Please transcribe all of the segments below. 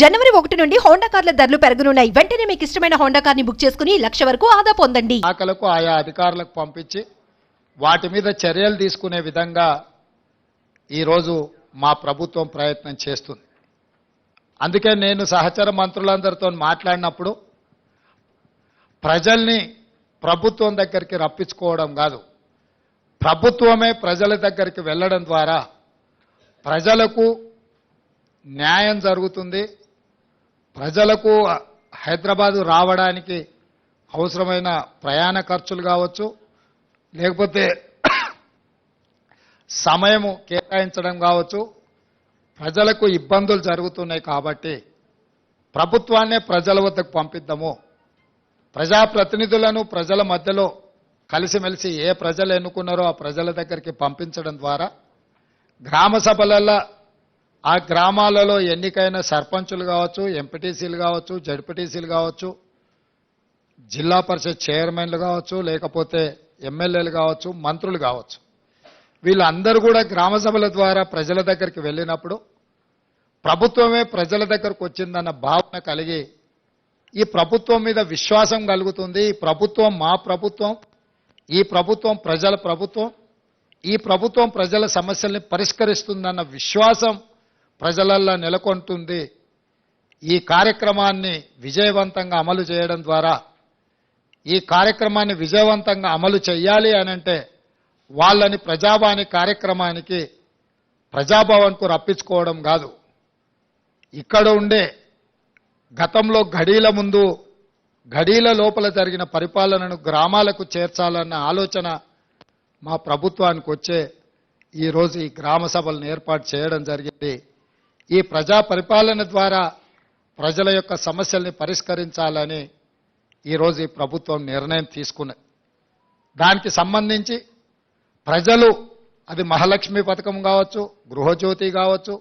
జనవరి ఒకటి నుండి హోండా కార్ల ధరలు పెరగనున్నాయి. వెంటనే మీకు ఇష్టమైన హోండా కార్ని బుక్ చేసుకుని లక్ష వరకు ఆదా పొందండి. శాఖలకు ఆయా అధికారులకు పంపించి వాటి మీద చర్యలు తీసుకునే విధంగా ఈరోజు మా ప్రభుత్వం ప్రయత్నం చేస్తుంది. అందుకే నేను సహచర మంత్రులందరితో మాట్లాడినప్పుడు ప్రజల్ని ప్రభుత్వం దగ్గరికి రప్పించుకోవడం కాదు ప్రభుత్వమే ప్రజల దగ్గరికి వెళ్ళడం ద్వారా ప్రజలకు న్యాయం జరుగుతుంది ప్రజలకు హైదరాబాదు రావడానికి అవసరమైన ప్రయాణ ఖర్చులు కావచ్చు లేకపోతే సమయము కేటాయించడం కావచ్చు ప్రజలకు ఇబ్బందులు జరుగుతున్నాయి కాబట్టి ప్రభుత్వాన్నే ప్రజల వద్దకు పంపిద్దాము. ప్రజాప్రతినిధులను ప్రజల మధ్యలో కలిసిమెలిసి ఏ ప్రజలు ఎన్నుకున్నారో ఆ ప్రజల దగ్గరికి పంపించడం ద్వారా గ్రామ సభలలో ఆ గ్రామాలలో ఎన్నికైన సర్పంచులు కావచ్చు ఎంపీటీసీలు కావచ్చు జడ్పీటీసీలు కావచ్చు జిల్లా పరిషత్ చైర్మన్లు కావచ్చు లేకపోతే ఎమ్మెల్యేలు కావచ్చు మంత్రులు కావచ్చు. వీళ్ళందరూ కూడా గ్రామ సభల ద్వారా ప్రజల దగ్గరికి వెళ్ళినప్పుడు ప్రభుత్వమే ప్రజల దగ్గరకు వచ్చిందన్న భావన కలిగి ఈ ప్రభుత్వం మీద విశ్వాసం కలుగుతుంది. ఈ ప్రభుత్వం మా ప్రభుత్వం ఈ ప్రభుత్వం ప్రజల ప్రభుత్వం ఈ ప్రభుత్వం ప్రజల సమస్యల్ని పరిష్కరిస్తుందన్న విశ్వాసం ప్రజలల్లో నెలకొంటుంది. ఈ కార్యక్రమాన్ని విజయవంతంగా అమలు చేయడం ద్వారా ఈ కార్యక్రమాన్ని విజయవంతంగా అమలు చేయాలి అనంటే వాళ్ళని ప్రజావాణి కార్యక్రమానికి ప్రజాభవన్కు రప్పించుకోవడం కాదు. ఇక్కడ ఉండే గతంలో ఘడీల ముందు ఘడీల లోపల జరిగిన పరిపాలనను గ్రామాలకు చేర్చాలన్న ఆలోచన మా ప్రభుత్వానికి వచ్చే ఈరోజు ఈ గ్రామ సభలను ఏర్పాటు చేయడం జరిగింది. ఈ ప్రజా పరిపాలన ద్వారా ప్రజల యొక్క సమస్యల్ని పరిష్కరించాలని ఈరోజు ఈ ప్రభుత్వం నిర్ణయం తీసుకున్నది. దానికి సంబంధించి ప్రజలు అది మహాలక్ష్మి పథకం కావచ్చు గృహజ్యోతి కావచ్చు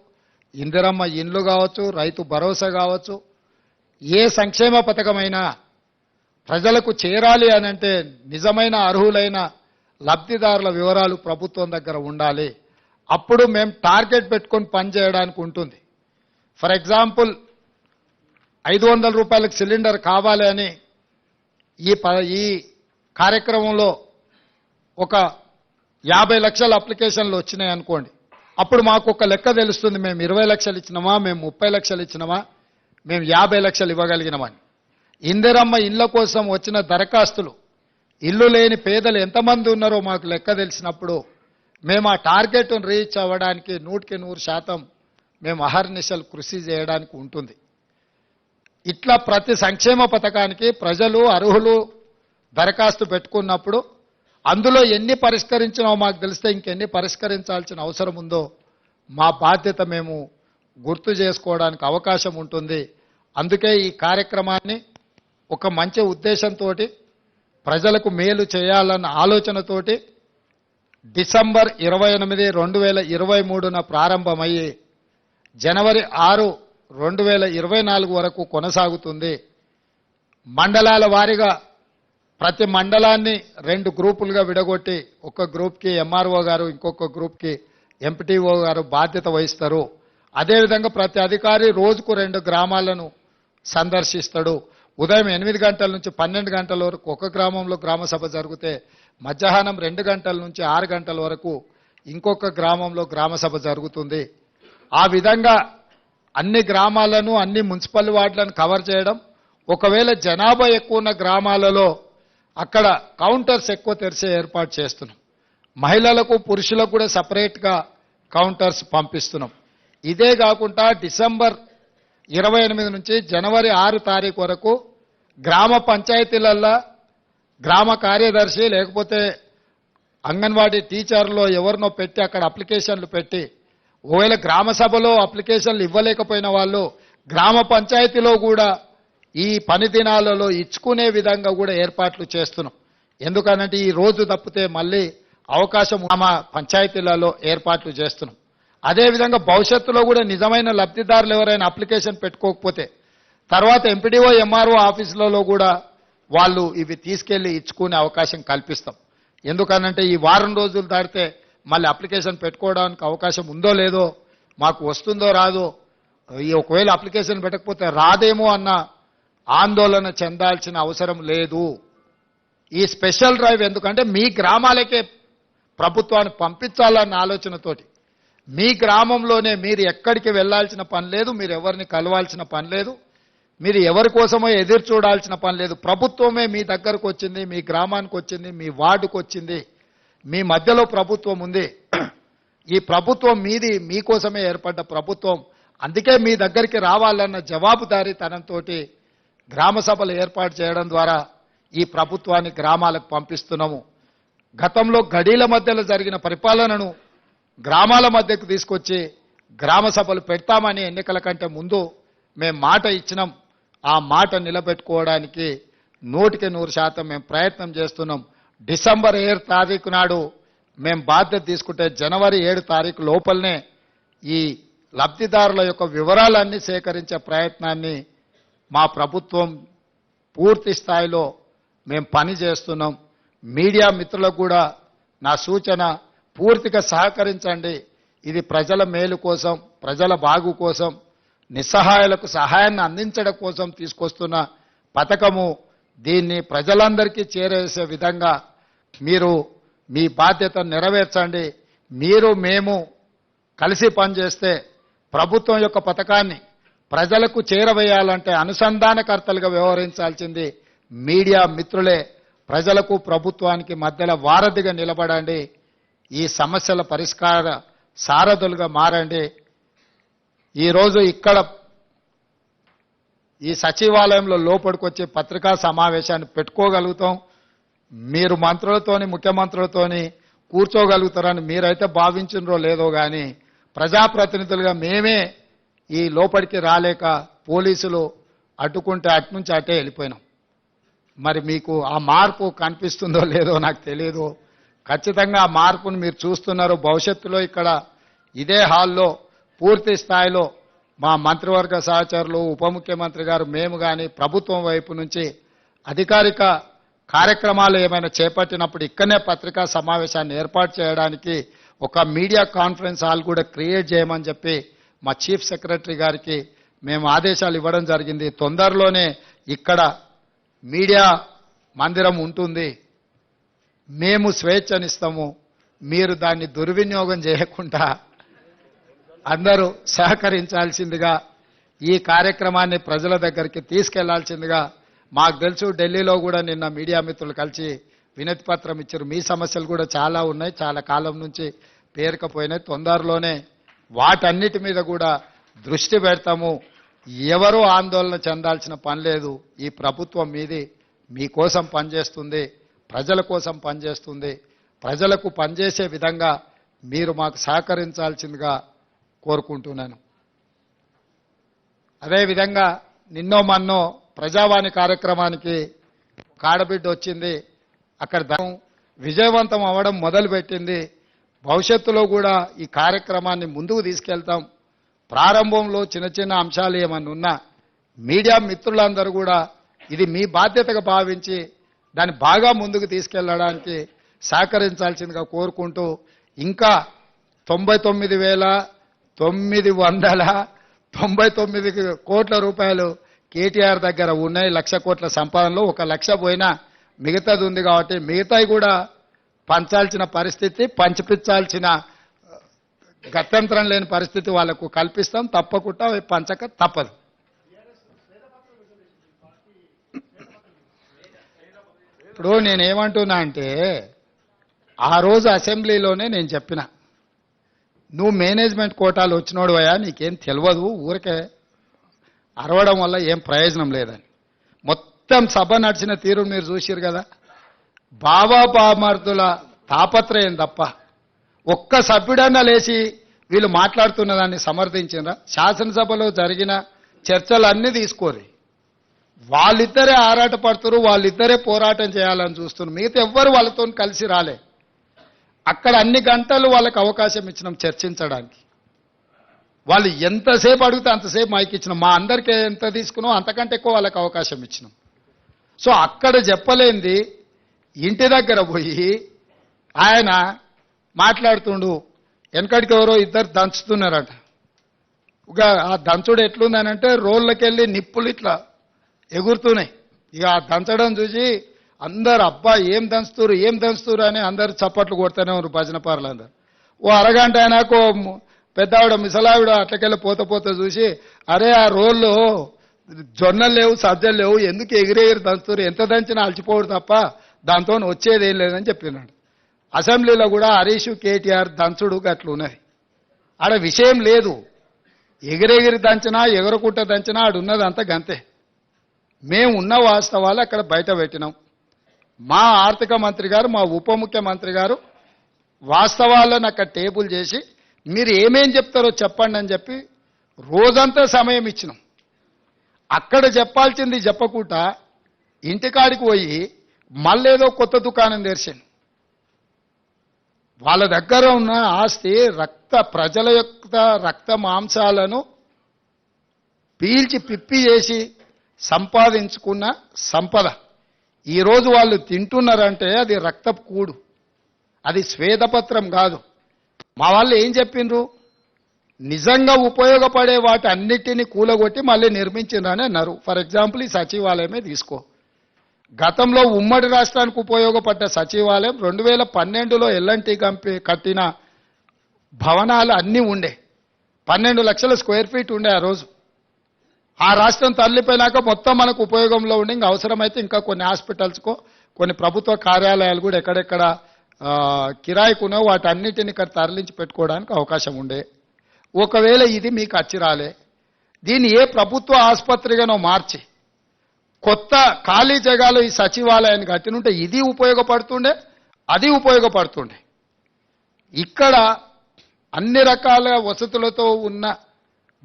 ఇందిరమ్మ ఇండ్లు కావచ్చు రైతు భరోసా కావచ్చు ఏ సంక్షేమ పథకమైనా ప్రజలకు చేరాలి అనంటే నిజమైన అర్హులైన లబ్ధిదారుల వివరాలు ప్రభుత్వం దగ్గర ఉండాలి. అప్పుడు మేము టార్గెట్ పెట్టుకొని పనిచేయడానికి ఉంటుంది. ఫర్ ఎగ్జాంపుల్ ఐదు వందల రూపాయలకు సిలిండర్ కావాలి అని ఈ ప ఈ కార్యక్రమంలో ఒక యాభై లక్షల అప్లికేషన్లు వచ్చినాయి అనుకోండి. అప్పుడు మాకు ఒక లెక్క తెలుస్తుంది మేము ఇరవై లక్షలు ఇచ్చినామా మేము ముప్పై లక్షలు ఇచ్చినామా మేము యాభై లక్షలు ఇవ్వగలిగినామని ఇందిరమ్మ ఇళ్ళ కోసం వచ్చిన దరఖాస్తులు ఇల్లు లేని పేదలు ఎంతమంది ఉన్నారో మాకు లెక్క తెలిసినప్పుడు మేము ఆ టార్గెట్ను రీచ్ అవ్వడానికి నూటికి నూరు శాతం మేము అహర్నిశలు కృషి చేయడానికి ఉంటుంది. ఇట్లా ప్రతి సంక్షేమ పథకానికి ప్రజలు అర్హులు దరఖాస్తు పెట్టుకున్నప్పుడు అందులో ఎన్ని పరిష్కరించినో మాకు తెలిస్తే ఇంకెన్ని పరిష్కరించాల్సిన అవసరం ఉందో మా బాధ్యత మేము గుర్తు చేసుకోవడానికి అవకాశం ఉంటుంది. అందుకే ఈ కార్యక్రమాన్ని ఒక మంచి ఉద్దేశంతో ప్రజలకు మేలు చేయాలన్న ఆలోచనతోటి డిసెంబర్ ఇరవై ఎనిమిది రెండు వేల ఇరవై మూడున ప్రారంభమయ్యి జనవరి ఆరు రెండు వేల ఇరవై నాలుగు వరకు కొనసాగుతుంది. మండలాల వారీగా ప్రతి మండలాన్ని రెండు గ్రూపులుగా విడగొట్టి ఒక గ్రూప్కి ఎంఆర్ఓ గారు ఇంకొక గ్రూప్కి ఎంపీటీఓ గారు బాధ్యత వహిస్తారు. అదేవిధంగా ప్రతి అధికారి రోజుకు రెండు గ్రామాలను సందర్శిస్తాడు. ఉదయం ఎనిమిది గంటల నుంచి పన్నెండు గంటల వరకు ఒక గ్రామంలో గ్రామ సభ జరిగితే మధ్యాహ్నం రెండు గంటల నుంచి ఆరు గంటల వరకు ఇంకొక గ్రామంలో గ్రామ సభ జరుగుతుంది. ఆ విధంగా అన్ని గ్రామాలను అన్ని మున్సిపల్ వార్డులను కవర్ చేయడం ఒకవేళ జనాభా ఎక్కువ ఉన్న గ్రామాలలో అక్కడ కౌంటర్స్ ఎక్కువ తెరిచే ఏర్పాటు చేస్తున్నాం. మహిళలకు పురుషులకు కూడా సపరేట్గా కౌంటర్స్ పంపిస్తున్నాం. ఇదే కాకుండా డిసెంబర్ ఇరవై ఎనిమిది నుంచి జనవరి ఆరు తారీఖు వరకు గ్రామ పంచాయతీలల్లో గ్రామ కార్యదర్శి లేకపోతే అంగన్వాడీ టీచర్లో ఎవరినో పెట్టి అక్కడ అప్లికేషన్లు పెట్టి ఒకవేళ గ్రామ సభలో అప్లికేషన్లు ఇవ్వలేకపోయిన వాళ్ళు గ్రామ పంచాయతీలో కూడా ఈ పని దినాలలో ఇచ్చుకునే విధంగా కూడా ఏర్పాట్లు చేస్తున్నాం. ఎందుకనంటే ఈ రోజు తప్పితే మళ్ళీ అవకాశం గ్రామ పంచాయతీలలో ఏర్పాట్లు చేస్తున్నాం. అదేవిధంగా భవిష్యత్తులో కూడా నిజమైన లబ్ధిదారులు ఎవరైనా అప్లికేషన్ పెట్టుకోకపోతే తర్వాత ఎంపీడీఓ ఎంఆర్ఓ ఆఫీసులలో కూడా వాళ్ళు ఇవి తీసుకెళ్ళి ఇచ్చుకునే అవకాశం కల్పిస్తాం. ఎందుకనంటే ఈ వారం రోజులు దాటితే మళ్ళీ అప్లికేషన్ పెట్టుకోవడానికి అవకాశం ఉందో లేదో మాకు వస్తుందో రాదో ఈ ఒకవేళ అప్లికేషన్ పెట్టకపోతే రాదేమో అన్న ఆందోళన చెందాల్సిన అవసరం లేదు. ఈ స్పెషల్ డ్రైవ్ ఎందుకంటే మీ గ్రామాలకే ప్రభుత్వాన్ని పంపించాలన్న ఆలోచనతోటి. మీ గ్రామంలోనే మీరు ఎక్కడికి వెళ్ళాల్సిన పని లేదు మీరు ఎవరిని కలవాల్సిన పని లేదు. మీరు ఎవరి కోసమో ఎదురు చూడాల్సిన పని లేదు. ప్రభుత్వమే మీ దగ్గరకు వచ్చింది మీ గ్రామానికి వచ్చింది మీ వార్డుకు వచ్చింది. మీ మధ్యలో ప్రభుత్వం ఉంది. ఈ ప్రభుత్వం మీది మీకోసమే ఏర్పడ్డ ప్రభుత్వం. అందుకే మీ దగ్గరికి రావాలన్న జవాబుదారీతనంతో గ్రామ సభలు ఏర్పాటు చేయడం ద్వారా ఈ ప్రభుత్వాన్ని గ్రామాలకు పంపిస్తున్నాము. గతంలో గడీల మధ్యలో జరిగిన పరిపాలనను గ్రామాల మధ్యకు తీసుకొచ్చి గ్రామ సభలు పెడతామని ఎన్నికల కంటే ముందు మేము మాట ఇచ్చినాం. ఆ మాట నిలబెట్టుకోవడానికి నూటికి నూరు శాతం మేము ప్రయత్నం చేస్తున్నాం. డిసెంబర్ ఏడు తారీఖు నాడు మేము బాధ్యత తీసుకుంటే జనవరి ఏడు తారీఖు లోపలనే ఈ లబ్ధిదారుల యొక్క వివరాలన్నీ సేకరించే ప్రయత్నాన్ని మా ప్రభుత్వం పూర్తి స్థాయిలో మేము పని చేస్తున్నాం. మీడియా మిత్రులకు కూడా నా సూచన పూర్తిగా సహకరించండి. ఇది ప్రజల మేలు కోసం ప్రజల బాగు కోసం నిస్సహాయాలకు సహాయాన్ని అందించడం కోసం తీసుకొస్తున్న పథకము దీన్ని ప్రజలందరికీ చేరేసే విధంగా మీరు మీ బాధ్యత నెరవేర్చండి. మీరు మేము కలిసి పనిచేస్తే ప్రభుత్వం యొక్క పథకాన్ని ప్రజలకు చేరవేయాలంటే అనుసంధానకర్తలుగా వ్యవహరించాల్సింది మీడియా మిత్రులే. ప్రజలకు ప్రభుత్వానికి మధ్యలో వారధిగా నిలబడండి. ఈ సమస్యల పరిష్కార సారథులుగా మారండి. ఈరోజు ఇక్కడ ఈ సచివాలయంలో లోపలికొచ్చి పత్రికా సమావేశాన్ని పెట్టుకోగలుగుతాం. మీరు మంత్రులతోని ముఖ్యమంత్రులతోని కూర్చోగలుగుతారని మీరైతే భావించినరో లేదో కానీ ప్రజాప్రతినిధులుగా మేమే ఈ లోపలికి రాలేక పోలీసులు అడ్డుకుంటే అట్నుంచి అటే వెళ్ళిపోయినాం. మరి మీకు ఆ మార్పు కనిపిస్తుందో లేదో నాకు తెలియదు ఖచ్చితంగా ఆ మార్పును మీరు చూస్తున్నారు. భవిష్యత్తులో ఇక్కడ ఇదే హాల్లో పూర్తి స్థాయిలో మా మంత్రివర్గ సహచరులు ఉప ముఖ్యమంత్రి గారు మేము కానీ ప్రభుత్వం వైపు నుంచి అధికారిక కార్యక్రమాలు ఏమైనా చేపట్టినప్పుడు ఇక్కడనే పత్రికా సమావేశాన్ని ఏర్పాటు చేయడానికి ఒక మీడియా కాన్ఫరెన్స్ హాల్ కూడా క్రియేట్ చేయమని చెప్పి మా చీఫ్ సెక్రటరీ గారికి మేము ఆదేశాలు ఇవ్వడం జరిగింది. తొందరలోనే ఇక్కడ మీడియా మందిరం ఉంటుంది. మేము స్వేచ్ఛనిస్తాము. మీరు దాన్ని దుర్వినియోగం చేయకుండా అందరూ సహకరించాల్సిందిగా ఈ కార్యక్రమాన్ని ప్రజల దగ్గరికి తీసుకెళ్ళాల్సిందిగా మాకు తెలుసు ఢిల్లీలో కూడా నిన్న మీడియా మిత్రులు కలిసి వినతి పత్రం ఇచ్చారు. మీ సమస్యలు కూడా చాలా ఉన్నాయి చాలా కాలం నుంచి పేరుకపోయినాయి. తొందరలోనే వాటన్నిటి మీద కూడా దృష్టి పెడతాము. ఎవరూ ఆందోళన చెందాల్సిన పని లేదు. ఈ ప్రభుత్వం మీది మీకోసం పనిచేస్తుంది ప్రజల కోసం పనిచేస్తుంది. ప్రజలకు పనిచేసే విధంగా మీరు మాకు సహకరించాల్సిందిగా కోరుకుంటున్నాను. అదేవిధంగా నిన్నో మన్నో ప్రజావాణి కార్యక్రమానికి కాడబిడ్డ వచ్చింది. అక్కడ ద- విజయవంతం అవ్వడం మొదలుపెట్టింది. భవిష్యత్తులో కూడా ఈ కార్యక్రమాన్ని ముందుకు తీసుకెళ్తాం. ప్రారంభంలో చిన్న చిన్న అంశాలు ఏమన్నా ఉన్నా మీడియా మిత్రులందరూ కూడా ఇది మీ బాధ్యతగా భావించి దాన్ని బాగా ముందుకు తీసుకెళ్ళడానికి సహకరించాల్సిందిగా కోరుకుంటూ ఇంకా తొంభై తొమ్మిది వేల తొమ్మిది వందల తొంభై తొమ్మిది కోట్ల రూపాయలు కేటీఆర్ దగ్గర ఉన్నాయి. లక్ష కోట్ల సంపాదనలో ఒక లక్ష పోయినా మిగతాది ఉంది కాబట్టి మిగతాయి కూడా పంచాల్సిన పరిస్థితి పంచిపించాల్సిన గత్యంతరం లేని పరిస్థితి వాళ్ళకు కల్పిస్తాం. తప్పకుండా పంచక తప్పదు. ఇప్పుడు నేనేమంటున్నా అంటే ఆ రోజు అసెంబ్లీలోనే నేను చెప్పిన నువ్వు మేనేజ్మెంట్ కోటాలు వచ్చినోడు అయ్యా నీకేం తెలియదు ఊరికే అరవడం వల్ల ఏం ప్రయోజనం లేదని. మొత్తం సభ నడిచిన తీరు మీరు చూసిరు కదా. బాబా బామర్దుల తాపత్రయం తప్ప ఒక్క సభ్యుడన్నా లేచి వీళ్ళు మాట్లాడుతున్న దాన్ని సమర్థించినరా? శాసనసభలో జరిగిన చర్చలు అన్నీ తీసుకోరు. వాళ్ళిద్దరే ఆరాట పడుతున్నారు వాళ్ళిద్దరే పోరాటం చేయాలని చూస్తున్నారు. మిగతా ఎవ్వరు వాళ్ళతో కలిసి రాలే. అక్కడ అన్ని గంటలు వాళ్ళకి అవకాశం ఇచ్చినాం చర్చించడానికి. వాళ్ళు ఎంతసేపు అడిగితే అంతసేపు మైక్ ఇచ్చినాం. మా అందరికీ ఎంత తీసుకున్నాం అంతకంటే ఎక్కువ వాళ్ళకి అవకాశం ఇచ్చినాం. సో అక్కడ చెప్పలేంది. ఇంటి దగ్గర పోయి ఆయన మాట్లాడుతుండు. వెనకడికి ఎవరో ఇద్దరు దంచుతున్నారట. ఇక ఆ దంచుడు ఎట్లుందనంటే రోళ్ళకెళ్ళి నిప్పులు ఇట్లా ఎగురుతున్నాయి. ఇక ఆ దంచడం చూసి అందరు అబ్బా ఏం దంచుతురు ఏం దంచుతురు అని అందరు చప్పట్లు కొడుతూనే ఉన్నారు భజన పార్లు అందరు ఓ అరగంట ఆయనకు ఓ పెద్దావిడ మిసలావిడ అట్లకెళ్ళి పోత పోత చూసి అరే ఆ రోళ్ళు జొన్నలు లేవు సజ్జలు లేవు ఎందుకు ఎగిరెగిరి దంచుతురు ఎంత దంచినా అలచిపోడు తప్ప దాంతో వచ్చేది ఏం లేదని చెప్పినాడు. అసెంబ్లీలో కూడా హరీష్ కేటీఆర్ దంచుడు అట్లు ఉన్నది ఆడ విషయం లేదు. ఎగిరెగిరి దంచినా ఎగరకుట్ట దంచినా ఆడున్నదంతా గంతే. మేము ఉన్న వాస్తవాలు అక్కడ బయట పెట్టినాం. మా ఆర్థిక మంత్రి గారు మా ఉప ముఖ్యమంత్రి గారు వాస్తవాలను అక్కడ టేబుల్ చేసి మీరు ఏమేం చెప్తారో చెప్పండి అని చెప్పి రోజంతా సమయం ఇచ్చినాం. అక్కడ చెప్పాల్సింది చెప్పకుండా ఇంటికాడికి పోయి మళ్ళేదో కొత్త దుకాణం తెరిచాను. వాళ్ళ దగ్గర ఉన్న ఆస్తి రక్త ప్రజల యొక్క రక్త మాంసాలను పీల్చి పిప్పి చేసి సంపాదించుకున్న సంపద. ఈరోజు వాళ్ళు తింటున్నారంటే అది రక్తపు కూడు అది స్వేదపత్రం కాదు. మా వాళ్ళు ఏం చెప్పిండ్రు? నిజంగా ఉపయోగపడే వాటి అన్నిటినీ కూలగొట్టి మళ్ళీ నిర్మించిండ్రని అన్నారు. ఫర్ ఎగ్జాంపుల్ ఈ సచివాలయమే తీసుకో. గతంలో ఉమ్మడి రాష్ట్రానికి ఉపయోగపడ్డ సచివాలయం రెండు వేల పన్నెండులో ఎల్ఎన్టీ కంపెనీ కట్టిన భవనాలు అన్నీ ఉండే. పన్నెండు లక్షల స్క్వేర్ ఫీట్ ఉండే ఆ రోజు. ఆ రాష్ట్రం తరలిపోయినాక మొత్తం మనకు ఉపయోగంలో ఉండి ఇంకా అవసరమైతే ఇంకా కొన్ని హాస్పిటల్స్కో కొన్ని ప్రభుత్వ కార్యాలయాలు కూడా ఎక్కడెక్కడ కిరాయికునో వాటి అన్నిటిని ఇక్కడ తరలించి పెట్టుకోవడానికి అవకాశం ఉండే. ఒకవేళ ఇది మీకు అచ్చిరాలే దీన్ని ఏ ప్రభుత్వ ఆసుపత్రిగానో మార్చి కొత్త ఖాళీ జగాలో ఈ సచివాలయాన్ని కట్టినుంటే ఇది ఉపయోగపడుతుండే అది ఉపయోగపడుతుండే. ఇక్కడ అన్ని రకాల వసతులతో ఉన్న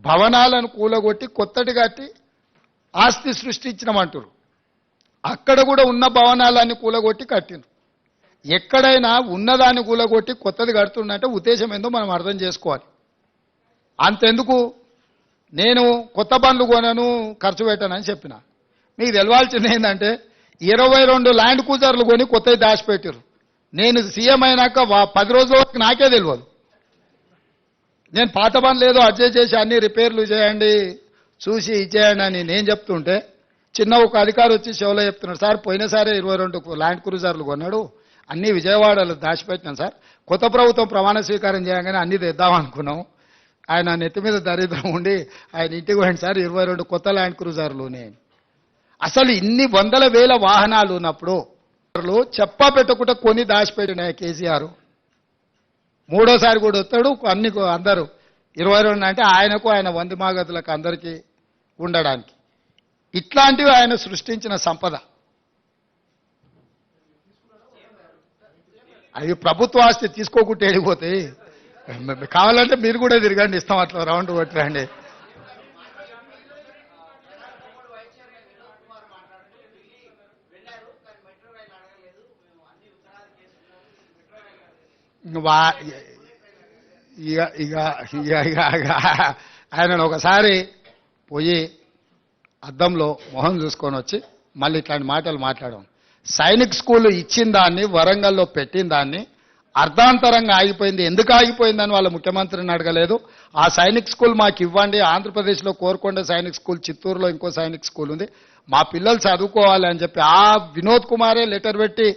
భవనాలను కూలగొట్టి కొత్తటి కట్టి ఆస్తి సృష్టించినమంటారు అక్కడ కూడా ఉన్న భవనాలన్నీ కూలగొట్టి కట్టిండ్రు. ఎక్కడైనా ఉన్నదాన్ని కూలగొట్టి కొత్తది కడుతుండంటే ఉద్దేశం ఏందో మనం అర్థం చేసుకోవాలి. అంతెందుకు? నేను కొత్త బండ్లు కొనను ఖర్చు పెట్టానని చెప్పిన. మీకు తెలవాల్సింది ఏంటంటే ఇరవై రెండు ల్యాండ్ కూజర్లు కొని కొత్తవి దాచిపెట్టారు నేను సీఎం అయినాక పది రోజుల వరకు నాకే తెలియదు నేను పాత పని లేదు అడ్జస్ట్ చేసి అన్ని రిపేర్లు చేయండి చూసి ఇచ్చేయండి అని నేను చెప్తుంటే చిన్న ఒక అధికారి వచ్చి షోలో చెప్తున్నాడు సార్ పోయినసారి ఇరవై రెండు ల్యాండ్ క్రూజర్లు కొన్నాడు అన్ని విజయవాడలో దాచిపెట్టినాం సార్. కొత్త ప్రభుత్వం ప్రమాణ స్వీకారం చేయగానే అన్ని తెద్దాం అనుకున్నాం. ఆయన నెత్తి మీద దరిద్రం ఉండి ఆయన ఇంటికి పోయింది సార్ ఇరవై రెండు కొత్త ల్యాండ్ క్రూజర్లునే అసలు ఇన్ని వందల వేల వాహనాలు ఉన్నప్పుడు చెప్పా పెట్టకుండా కొని దాచిపెట్టినాయి కేసీఆర్. మూడోసారి కూడా వస్తాడు. అన్ని అందరు అందరూ ఇరవై రెండు అంటే ఆయనకు ఆయన వంది మాగతులకు అందరికీ ఉండడానికి. ఇట్లాంటివి ఆయన సృష్టించిన సంపద. అవి ప్రభుత్వ ఆస్తి తీసుకోకుంటే వెళ్ళిపోతాయి. కావాలంటే మీరు కూడా తిరగండి ఇస్తాం అట్లా రౌండ్ కొట్టరండి. వా- ఇక ఇక ఇక ఇక ఇక ఆయనను ఒకసారి పోయి అద్దంలో మొహం చూసుకొని వచ్చి మళ్ళీ ఇట్లాంటి మాటలు మాట్లాడడం సైనిక్ స్కూల్ ఇచ్చిన దాన్ని వరంగల్లో పెట్టిన దాన్ని అర్ధాంతరంగా ఆగిపోయింది. ఎందుకు ఆగిపోయిందని వాళ్ళ ముఖ్యమంత్రిని అడగలేదు. ఆ సైనిక్ స్కూల్ మాకు ఇవ్వండి. ఆంధ్రప్రదేశ్లో కోరుకొండ సైనిక్ స్కూల్ చిత్తూరులో ఇంకో సైనిక్ స్కూల్ ఉంది. మా పిల్లలు చదువుకోవాలి అని చెప్పి ఆ వినోద్ కుమారే లెటర్ పెట్టి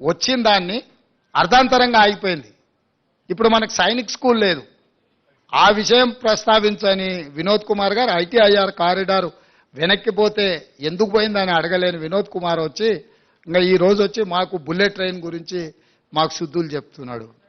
వచ్చిన దాన్ని అర్ధాంతరంగా ఆగిపోయింది. ఇప్పుడు మనకు సైనిక్ స్కూల్ లేదు. ఆ విషయం ప్రస్తావించని వినోద్ కుమార్ గారు ఐటీఐఆర్ కారిడార్ వెనక్కిపోతే ఎందుకు పోయిందని అడగలేని వినోద్ కుమార్ వచ్చి ఇంకా ఈ రోజు వచ్చి మాకు బుల్లెట్ ట్రైన్ గురించి మాకు శుద్ధులు చెప్తున్నాడు.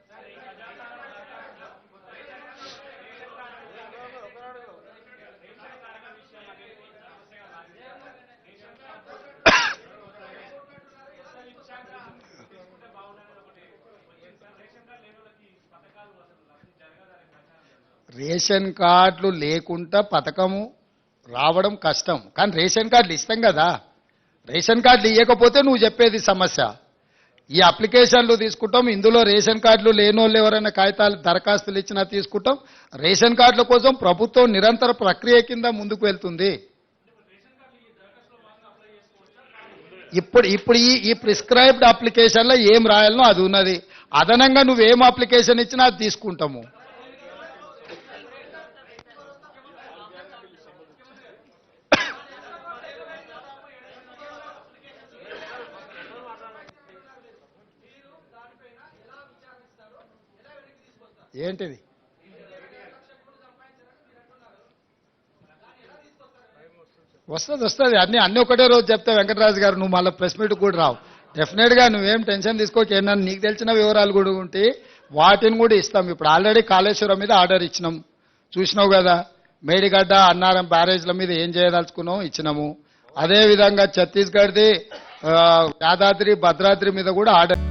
రేషన్ కార్డులు లేకుండా పథకము రావడం కష్టం. కానీ రేషన్ కార్డులు ఇస్తాం కదా. రేషన్ కార్డులు ఇవ్వకపోతే నువ్వు చెప్పేది సమస్య. ఈ అప్లికేషన్లు తీసుకుంటాం ఇందులో రేషన్ కార్డులు లేనోళ్ళు ఎవరైనా కాగితాలు దరఖాస్తులు ఇచ్చినా తీసుకుంటాం. రేషన్ కార్డుల కోసం ప్రభుత్వం నిరంతర ప్రక్రియ కింద ముందుకు వెళ్తుంది. ఇప్పుడు ఇప్పుడు ఈ ఈ ప్రిస్క్రైబ్డ్ అప్లికేషన్లో ఏం రాయాలనో అది ఉన్నది. అదనంగా నువ్వేం అప్లికేషన్ ఇచ్చినా అది తీసుకుంటాము. ఏంటిది? వస్తుంది వస్తుంది. అన్ని అన్ని ఒకటే రోజు చెప్తే వెంకటరాజు గారు నువ్వు మళ్ళీ ప్రెస్ మీట్ కూడా రావు. డెఫినెట్గా నువ్వేం టెన్షన్ తీసుకోవచ్చు ఏమన్నా నీకు తెలిసిన వివరాలు కూడా ఉంటే వాటిని కూడా ఇస్తాం. ఇప్పుడు ఆల్రెడీ కాళేశ్వరం మీద ఆర్డర్ ఇచ్చినాం. చూసినావు కదా? మేడిగడ్డ అన్నారం బ్యారేజ్ల మీద ఏం చేయదలుచుకున్నాం ఇచ్చినాము. అదేవిధంగా ఛత్తీస్గఢ్ది యాదాద్రి భద్రాద్రి మీద కూడా ఆర్డర్